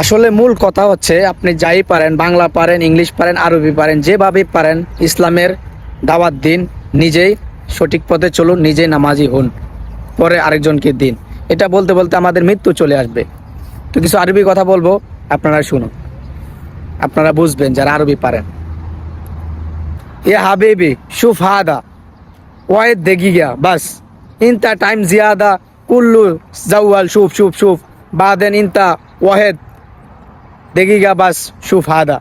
আসলে মূল কথা হচ্ছে, আপনি যাই পারেন, বাংলা পারেন, ইংলিশ পারেন, আরবি পারেন যেভাবে পারেন, ইসলামের দাওয়াত দিন, নিজেই সঠিক পথে চলুন, নিজেই নামাজি হন, পরে আরেকজনকে দিন। এটা বলতে বলতে আমাদের মৃত্যু চলে আসবে। তো কিছু আরবি কথা বলব, আপনারা শুনুন। আপনারা বুঝবেন যারা আরবি পারেন। এ হাবিবি শুফ হাদা দেখি গিয়া বাস, ইনতা টাইম জিয়াদা, কুল্লু জাওয়াল শুফ শুফ শুফ বাদেন ইনতা ওয়াহেদ। দেখি গিয়া বাস শুফ হাদা।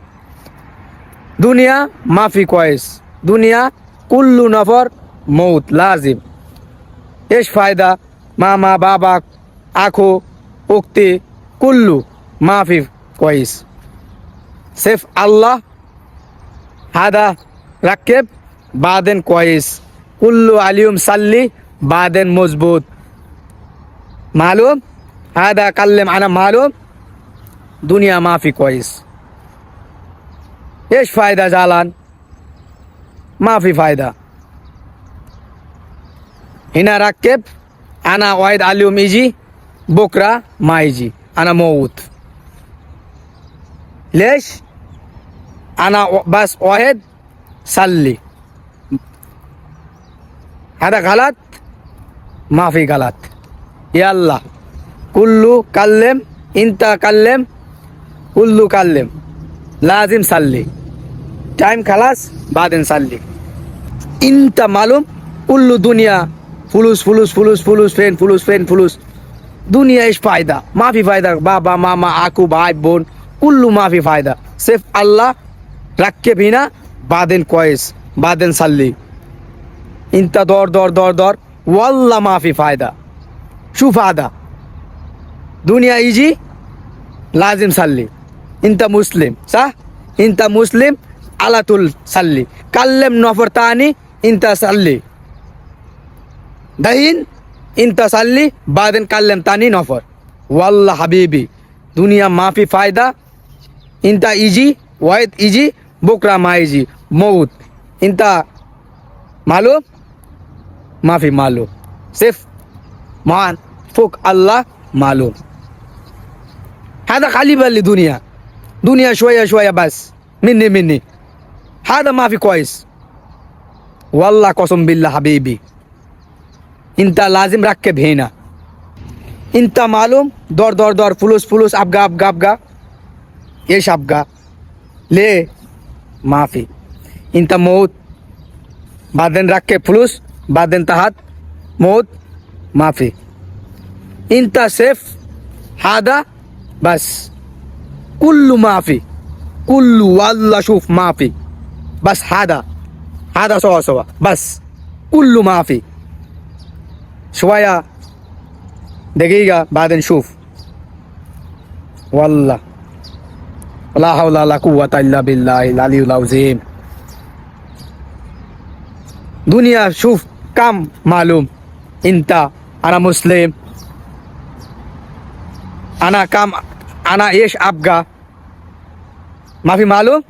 দুনিয়া মাফি কয়েস, দুনিয়া কুল্লু নফর, মৌত লাজিম। এস ফায়দা, মামা, বাবা, আখো, উক্তি, কুল্লু মাফি কয়েস। সেফ আল্লাহ, হাদা রাকেব বাদেন কয়েস। কুল্লু আলিউম সাল্লি, বাদেন মজবুত। মালুম, হাদা কাল্লেম আনা মালুম দুনিয়া মাফি কয়েস এস ফায়দা জালান, মাফি ফায়দা। হিনা রাকেব আনা ওয়াইদ আলিউম ইজি বোকরা মাইজি, আনা মৌত লেশ, আনা বাস ওয়াহেদ, সাল্লি। হাদা গালাত, মাফি গালাত। ইয়াল্লাহ কুল্লু কাল্লেম, ইন্তা কাল্লেম উল্লু কাল্লেম। লাজিম সাল্লি। টাইম খালাস, বাদেন সাল্লি। ইনতা মালুম, উল্লু দুনিয়া, ফুলুস ফুলুস ফুলুস ফুলুস ফ্রেন ফুলুস ফ্রেন ফুলুস। দুনিয়া ইস ফায়দা, মাফি ফায়দা, বাবা, মামা, আকু, ভাই, বোন, উল্লু মাফি ফায়দা। সেফ আল্লাহ, রাখকে ভিনা বাদেন কয়েস, বাদেন সাল্লি। ইনতা দর দর দর দর, ওয়াল্লা মাফি ফায়দা। সুফাদা। দুনিয়া ইজি, লাজিম সাল্লি। ইনতা মুসলিম সাহ ইনতা মুসলিম, আলাতুল সাল্লি। কাল্লেম নফর তানি, ইনতা সাল্লি। দাহিন, ইনতা সাল্লি, বাদেন কাল্লেম তানি নফর। ওয়াল্লা হাবিবি, দুনিয়া মাফি ফায়দা, ইনতা ইজি, ওয়াইদ ইজি, বোকরা মা ইজি। মৌত ইনতা মালু, মাফি মালু। সিফ, মহান, ফুক আল্লাহ মালুম হ্যাঁ খালি বললি দুনিয়া। دنيا دنيا شوية شوية بس مني مني هذا ما في كويس والله قسم بالله حبيبي انت لازم ركب هنا انت معلوم دور دور دور فلوس فلوس ابقى ابقى ابقى ايش ابقى ليه ما في انت موت بعدين ركب فلوس بعدين تحت موت ما في انت سيف هذا بس كله ما في. كله والله شوف ما في. بس هذا هذا سوا سوا. بس كله ما في. شوية دقيقة بعدين شوف والله. لا حول ولا قوة إلا بالله العلي العظيم. دنيا شوف كم معلوم. انت أنا مسلم. أنا كم أنا إيش أبقى؟ माफ़ी मालूम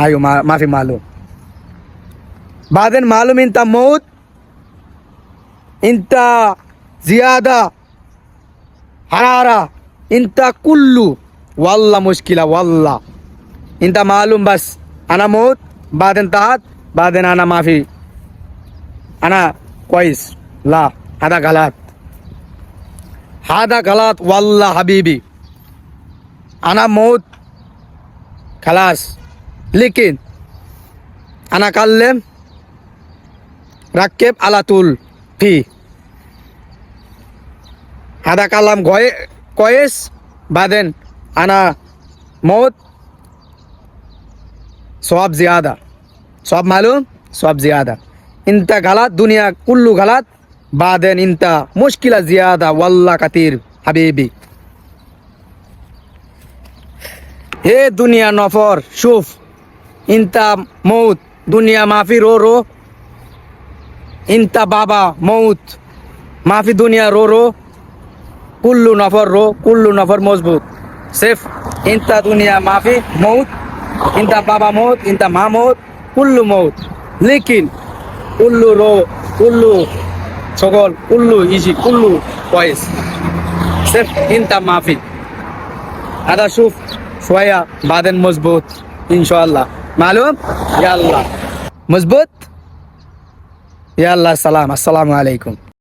आयो मा, माफ़ी मालूम बादन मालूम इंता मौत इंता ज़ियादा हरारा इंता कुल्लू वाल्ला मुश्किला वाल्ला इंता मालूम बस अना मौत बादन तहत बादन आना माफ़ी अना कोइस ला हदा गलत हादा गलत वाल्ला हबीबी अना मौत খালাস লিকিন আনা কাল্লেম রাক্ষেপ আলাতুল ফি। আদা কালাম গয়ে কয়েস, বাদেন, আনা মত সব জিয়াদা। সব মালুম সব জিয়াদা। ইনতা গালাত, দুনিয়া কুল্লু গালাত, বাদেন ইনতা মুশকিলা জিয়াদা, ওয়াল্লা কাতির হাবিবি। হে দুনিয়া নফর, সুফ, ইনতা মৌত দুনিয়া মাফি রো রো, ইনতা বাবা মৌত মাফি দুনিয়া রো রো, কুল্লু নফর রো, কুল্লু নফর মজবুত। সেফ, ইনতা দুনিয়া মাফি মৌত ইনতা বাবা মৌত ইনতা মা মৌত কুল্লু মৌত লিকিন, কুল্লু রো, কুল্লু সকল কুল্লু ইজি, কুল্লু পয়েস সেফ, ইনতা মাফি। আদা সুফ شوية بعدين مزبوط إن شاء الله معلوم؟ يلا. مزبوط يلا سلام السلام عليكم.